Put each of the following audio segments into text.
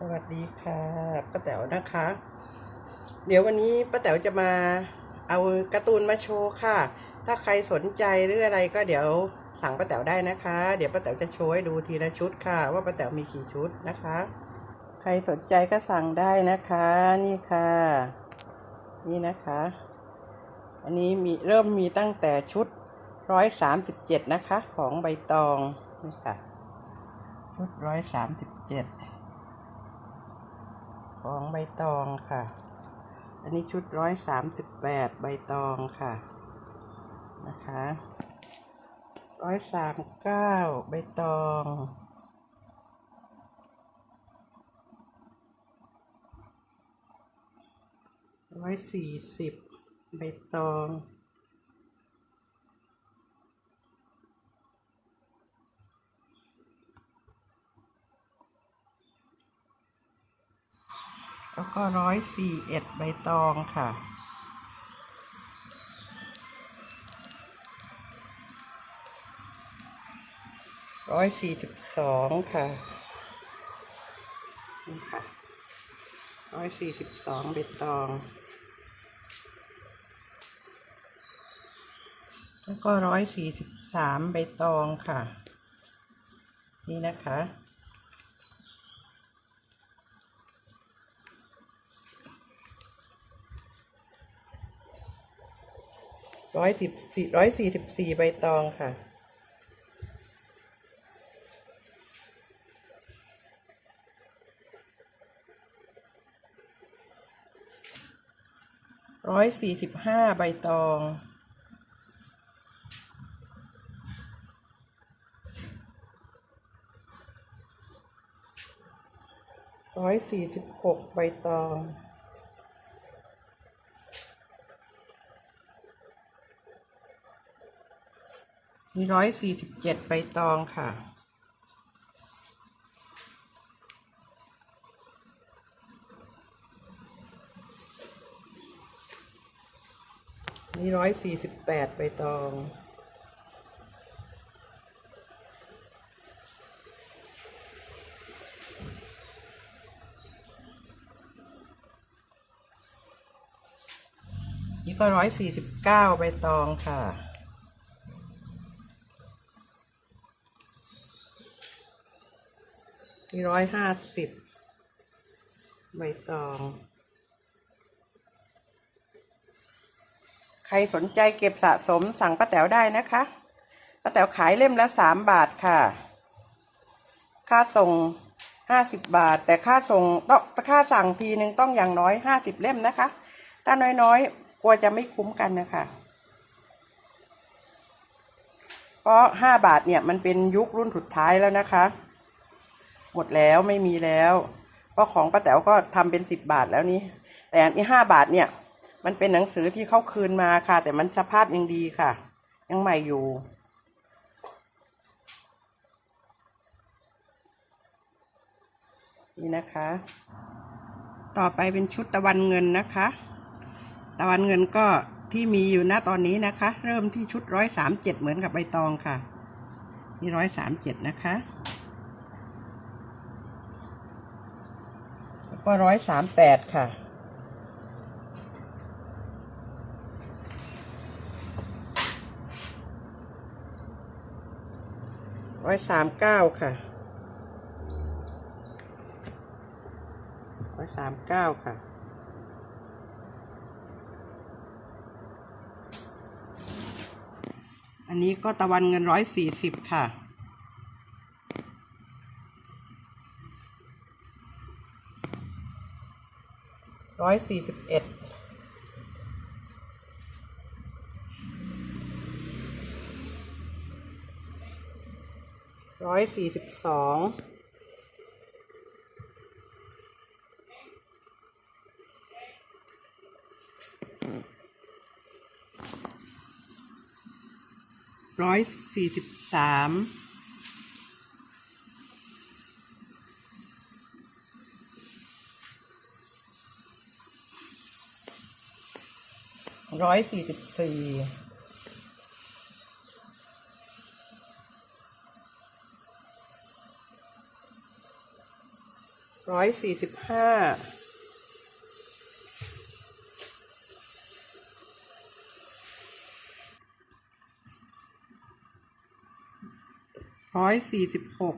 สวัสดีค่ะป้าแต๋วนะคะ เดี๋ยววันนี้ป้าแต๋วจะมาเอาการ์ตูนมาโชว์ค่ะ ถ้าใครสนใจหรืออะไรก็เดี๋ยวสั่งป้าแต๋วได้นะคะ เดี๋ยวป้าแต๋วจะโชว์ให้ดูทีละชุดค่ะ ว่าป้าแต๋วมีกี่ชุดนะคะ ใครสนใจก็สั่งได้นะคะ นี่ค่ะ นี่นะคะ อันนี้มีเริ่มมีตั้งแต่ชุดร้อยสามสิบเจ็ดนะคะ ของใบตองนี่ค่ะชุดร้อยสามสิบเจ็ด ของใบตองค่ะ อันนี้ชุดร้อยสามสิบแปดใบตองค่ะ นะคะร้อยสามเก้าใบตองร้อยสี่สิบใบตอง แล้วก็ร้อยสี่เอ็ดใบตองค่ะ ร้อยสี่สิบสองค่ะนี่ค่ะร้อยสี่สิบสองใบตอง แล้วก็ร้อยสี่สิบสามใบตองค่ะ นี่นะคะ ร้อยสิบสี่ร้อยสี่สิบสี่ใบตองค่ะ ร้อยสี่สิบห้าใบตองร้อยสี่สิบหกใบตอง มีร้อยสี่สิบเจ็ดใบตองค่ะ มีร้อยสี่สิบแปดใบตองนี่ก็ร้อยสี่สิบเก้าใบตองค่ะ มีร้อยห้าสิบใบตอง ใครสนใจเก็บสะสมสั่งป้าแต๋วได้นะคะป้าแต๋วขายเล่มละสามบาทค่ะ ค่าส่งห้าสิบบาท แต่ค่าส่งต้องค่าสั่งทีหนึ่งต้องอย่างน้อยห้าสิบเล่มนะคะ ถ้าน้อยๆ กลัวจะไม่คุ้มกันนะคะเพราะห้าบาทเนี่ยมันเป็นยุครุ่นสุดท้ายแล้วนะคะ หมดแล้วไม่มีแล้วเพราะของป้าแต๋วก็ทำเป็นสิบบาทแล้วนี่แต่อันนี้ห้าบาทเนี่ย มันเป็นหนังสือที่เขาคืนมาค่ะ แต่มันสภาพยังดีค่ะ ยังใหม่อยู่นี่นะคะ ต่อไปเป็นชุดตะวันเงินนะคะ ตะวันเงินก็ที่มีอยู่ณตอนนี้นะคะ เริ่มที่ชุดร้อยสามเจ็ดเหมือนกับใบตองค่ะ นี่ร้อยสามเจ็ดนะคะ แล้ว ก็ร้อยสามแปดค่ะ ร้อยสามเก้าค่ะ ร้อยสามเก้าค่ะอันนี้ก็ตะวันเงินร้อยสี่สิบค่ะ ร้อยสี่สิบเอ็ดร้อยสี่สิบสองร้อยสี่สิบสาม ร้อยสี่สิบสี่ร้อยสี่สิบห้าร้อยสี่สิบหก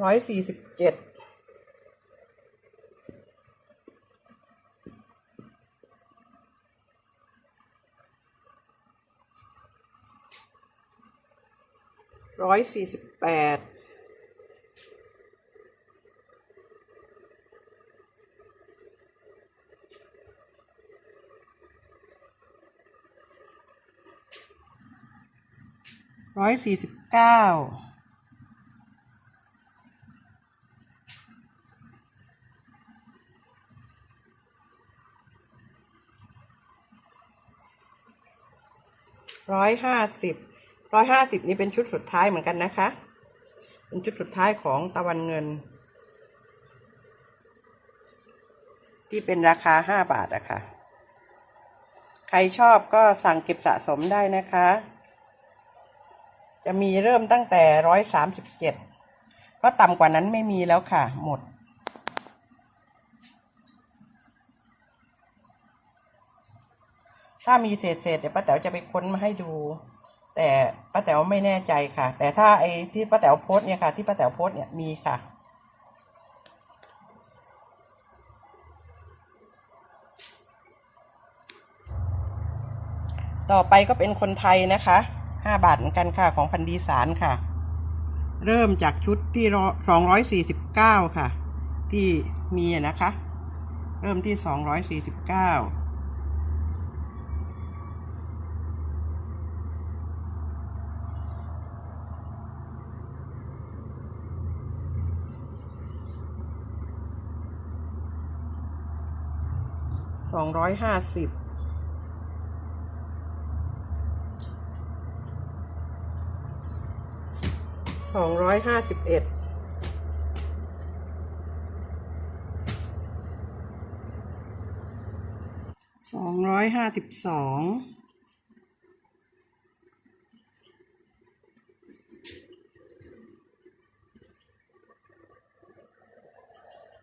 ร้อยสี่สิบเจ็ดร้อยสี่สิบแปดร้อยสี่สิบเก้า ร้อยห้าสิบร้อยห้าสิบนี่เป็นชุดสุดท้ายเหมือนกันนะคะ เป็นชุดสุดท้ายของตะวันเงิน ที่เป็นราคาห้าบาทอะคะ่ะ ใครชอบก็สั่งเก็บสะสมได้นะคะ จะมีเริ่มตั้งแต่ร้อยสามสิบเจ็ดก็ต่ำกว่านั้นไม่มีแล้วค่ะ หมด ถ้ามีเศษเศษเดี๋ยวป้าแต๋วจะไปค้นมาให้ดู แต่ป้าแต๋วไม่แน่ใจค่ะ แต่ถ้าไอ้ที่ป้าแต๋วโพสเนี่ยค่ะ ที่ป้าแต๋วโพสเนี่ยมีค่ะ ต่อไปก็เป็นคนไทยนะคะห้าบาทเหมือนกันค่ะของพันดีสารค่ะ เริ่มจากชุดที่สองร้อยสี่สิบเก้าค่ะ ที่มีนะคะ เริ่มที่สองร้อยสี่สิบเก้า สองร้อยห้าสิบสองร้อยห้าสิบเอ็ดสองร้อยห้าสิบสอง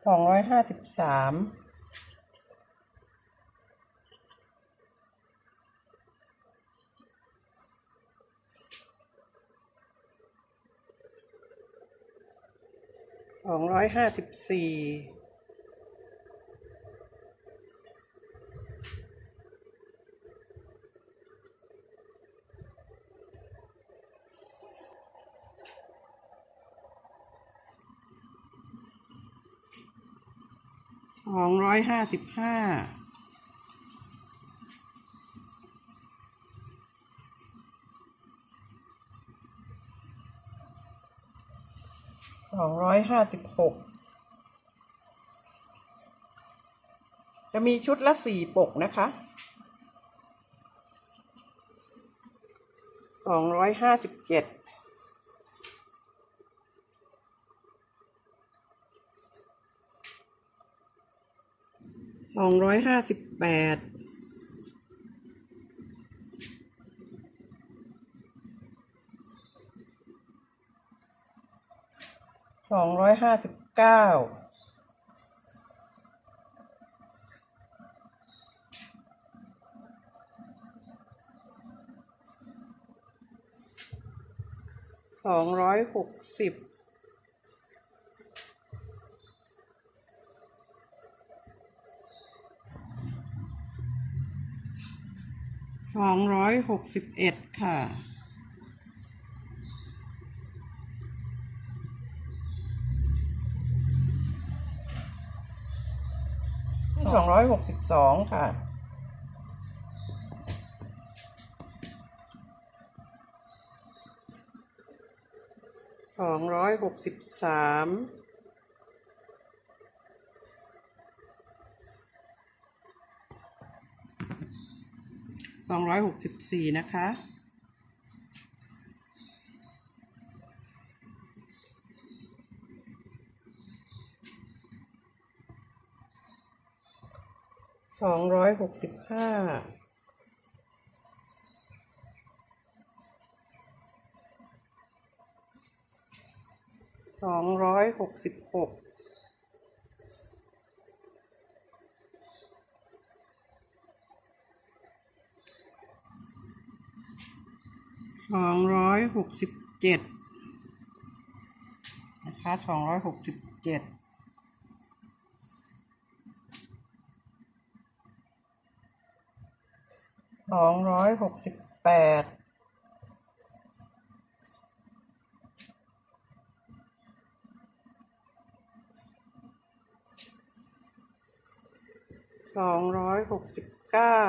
สองร้อยห้าสิบสาม องร้อยห้าสิบสี่สองร้อยห้าสิบห้า สองร้อยห้าสิบหกจะมีชุดละสี่ปกนะคะสองร้อยห้าสิบเจ็ดสองร้อยห้าสิบแปด สองร้อยห้าสิบเก้าสองร้อยหกสิบสองร้อยหกสิบเอ็ดค่ะ สองร้อยหกสิบสองค่ะ สองร้อยหกสิบสามสองร้อยหกสิบสี่นะคะ สองร้อยหกสิบห้าสองร้อยหกสิบหกสองร้อยหกสิบเจ็ดนะคะสองร้อยหกสิบเจ็ด สองร้อยหกสิบแปดสองร้อยหกสิบเก้า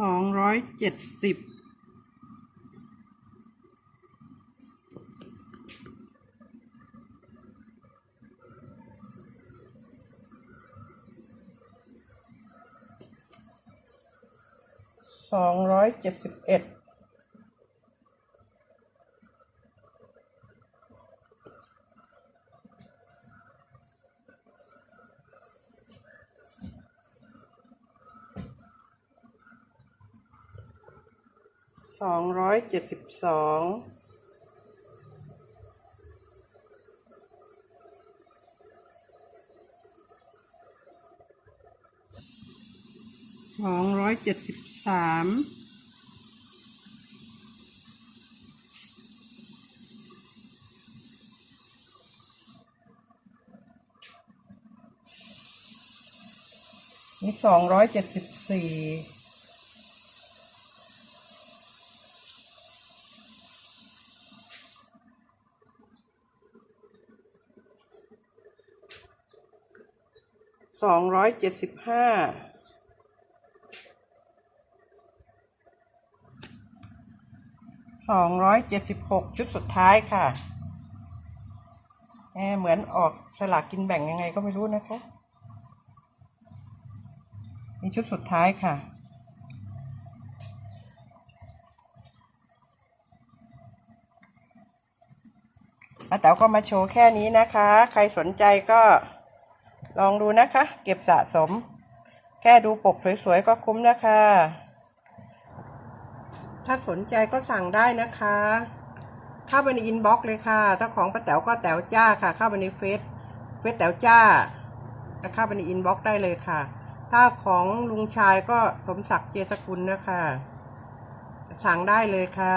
สองร้อยเจ็ดสิบสองร้อยเจ็ดสิบเอ็ด สองร้อยเจ็ดสิบสองสองร้อยเจ็ดสิบสามนี่สองร้อยเจ็ดสิบสี่ สองร้อยเจ็ดสิบห้าสองร้อยเจ็ดสิบหกชุดสุดท้ายค่ะแหมเหมือนออกสลากกินแบ่งยังไงก็ไม่รู้นะคะนี่ชุดสุดท้ายค่ะอาแต๋วก็มาโชว์แค่นี้นะคะ ใครสนใจก็ ลองดูนะคะ เก็บสะสม แค่ดูปกสวยๆ ก็คุ้มนะคะ ถ้าสนใจก็สั่งได้นะคะเข้าไปในอินบ็อกซ์เลยค่ะถ้าของป้าแต๋วก็แต๋วจ้าค่ะ เข้าไปในเฟซเฟซแต๋วจ้าจะเข้าไปในอินบ็อกซ์ได้เลยค่ะ ถ้าของลุงชายก็สมศักดิ์เจสกุลนะคะ สั่งได้เลยค่ะ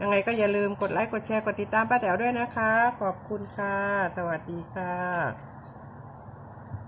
ยังไงก็อย่าลืมกดไลค์ กดแชร์ กดติดตามป้าแต๋วด้วยนะคะ ขอบคุณค่ะ สวัสดีค่ะ